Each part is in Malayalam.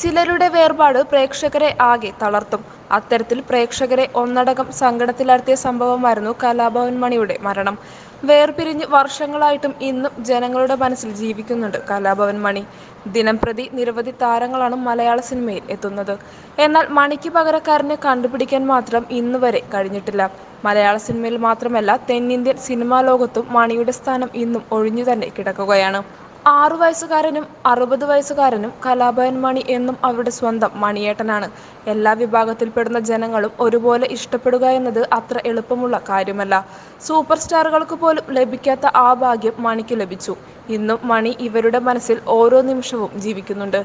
ചിലരുടെ വേർപാട് പ്രേക്ഷകരെ ആകെ തളർത്തും. അത്തരത്തിൽ പ്രേക്ഷകരെ ഒന്നടങ്കം സങ്കടത്തിലാഴ്ത്തിയ സംഭവമായിരുന്നു കലാഭവൻ മണിയുടെ മരണം. വേർപിരിഞ്ഞ് വർഷങ്ങളായിട്ടും ഇന്നും ജനങ്ങളുടെ മനസ്സിൽ ജീവിക്കുന്നുണ്ട് കലാഭവൻ മണി. ദിനംപ്രതി നിരവധി താരങ്ങളാണ് മലയാള സിനിമയിൽ എത്തുന്നത്. എന്നാൽ മണിക്ക് പകരക്കാരനെ കണ്ടുപിടിക്കാൻ മാത്രം ഇന്ന് വരെ കഴിഞ്ഞിട്ടില്ല. മലയാള സിനിമയിൽ മാത്രമല്ല തെന്നിന്ത്യൻ സിനിമാ ലോകത്തും മണിയുടെ സ്ഥാനം ഇന്നും ഒഴിഞ്ഞു തന്നെ കിടക്കുകയാണ്. ആറു വയസ്സുകാരനും അറുപത് വയസ്സുകാരനും കലാഭവൻ മണി എന്നും അവരുടെ സ്വന്തം മണിയേട്ടനാണ്. എല്ലാ വിഭാഗത്തിൽപ്പെടുന്ന ജനങ്ങളും ഒരുപോലെ ഇഷ്ടപ്പെടുക എന്നത് അത്ര എളുപ്പമുള്ള കാര്യമല്ല. സൂപ്പർ സ്റ്റാറുകൾക്ക് പോലും ലഭിക്കാത്ത ആ ഭാഗ്യം മണിക്ക് ലഭിച്ചു. ഇന്നും മണി ഇവരുടെ മനസ്സിൽ ഓരോ നിമിഷവും ജീവിക്കുന്നുണ്ട്.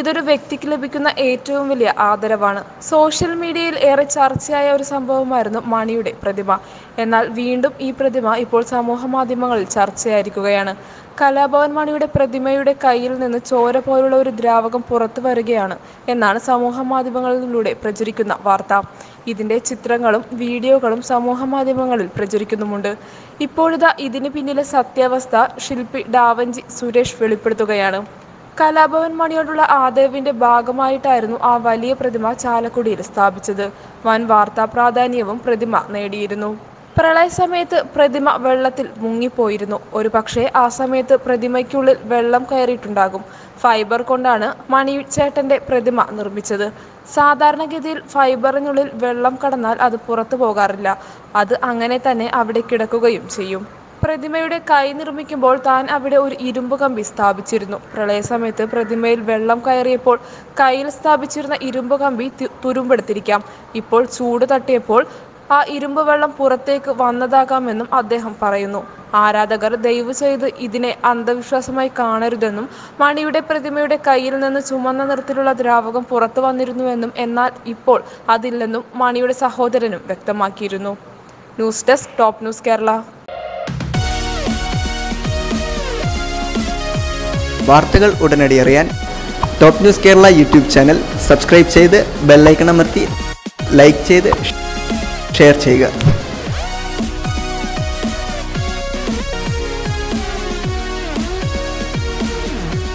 ഇതൊരു വ്യക്തിക്ക് ലഭിക്കുന്ന ഏറ്റവും വലിയ ആദരവാണ്. സോഷ്യൽ മീഡിയയിൽ ഏറെ ചർച്ചയായ ഒരു സംഭവമായിരുന്നു മണിയുടെ പ്രതിമ. എന്നാൽ വീണ്ടും ഈ പ്രതിമ ഇപ്പോൾ സമൂഹ മാധ്യമങ്ങളിൽ ചർച്ചയായിരിക്കുകയാണ്. കലാഭവൻ മണിയുടെ പ്രതിമയുടെ കയ്യിൽ നിന്ന് ചോര പോലുള്ള ഒരു ദ്രാവകം പുറത്തു വരികയാണ് എന്നാണ് സമൂഹ മാധ്യമങ്ങളിലൂടെ പ്രചരിക്കുന്ന വാർത്ത. ഇതിന്റെ ചിത്രങ്ങളും വീഡിയോകളും സമൂഹമാധ്യമങ്ങളിൽ പ്രചരിക്കുന്നുമുണ്ട്. ഇപ്പോഴിതാ ഇതിന് പിന്നിലെ സത്യാവസ്ഥ ശില്പി ഡാവഞ്ചി സുരേഷ് വെളിപ്പെടുത്തുകയാണ്. കലാഭവൻ മണിയോടുള്ള ആദരവിന്റെ ഭാഗമായിട്ടായിരുന്നു ആ വലിയ പ്രതിമ ചാലക്കുടിയിൽ സ്ഥാപിച്ചത്. വൻ വാർത്താ പ്രാധാന്യവും പ്രതിമ നേടിയിരുന്നു. പ്രളയ സമയത്ത് പ്രതിമ വെള്ളത്തിൽ മുങ്ങിപ്പോയിരുന്നു. ഒരുപക്ഷെ ആ സമയത്ത് പ്രതിമയ്ക്കുള്ളിൽ വെള്ളം കയറിയിട്ടുണ്ടാകും. ഫൈബർ കൊണ്ടാണ് മണിച്ചേട്ടന്റെ പ്രതിമ നിർമ്മിച്ചത്. സാധാരണഗതിയിൽ ഫൈബറിനുള്ളിൽ വെള്ളം കടന്നാൽ അത് പുറത്തു പോകാറില്ല. അത് അങ്ങനെ തന്നെ അവിടെ കിടക്കുകയും ചെയ്യും. പ്രതിമയുടെ കൈ നിർമ്മിക്കുമ്പോൾ താൻ അവിടെ ഒരു ഇരുമ്പ് കമ്പി സ്ഥാപിച്ചിരുന്നു. പ്രളയസമയത്ത് പ്രതിമയിൽ വെള്ളം കയറിയപ്പോൾ കയ്യിൽ സ്ഥാപിച്ചിരുന്ന ഇരുമ്പ് കമ്പി തുരുമ്പെടുത്തിരിക്കാം. ഇപ്പോൾ ചൂട് തട്ടിയപ്പോൾ ആ ഇരുമ്പ് വെള്ളം പുറത്തേക്ക് വന്നതാകാമെന്നും അദ്ദേഹം പറയുന്നു. ആരാധകർ ദയവ് ചെയ്ത് ഇതിനെ അന്ധവിശ്വാസമായി കാണരുതെന്നും മണിയുടെ പ്രതിമയുടെ കയ്യിൽ നിന്ന് ചുമന്ന നിറത്തിലുള്ള ദ്രാവകം പുറത്തു വന്നിരുന്നുവെന്നും എന്നാൽ ഇപ്പോൾ അതില്ലെന്നും മണിയുടെ സഹോദരനും വ്യക്തമാക്കിയിരുന്നു. News desk top news Kerala. വാർത്തകൾ ഉടനടി അറിയാൻ top news Kerala YouTube channel subscribe ചെയ്ത് ബെല്ലൈക്കണമർത്തി ലൈക്ക് ചെയ്ത് ഷെയർ ചെയ്യുക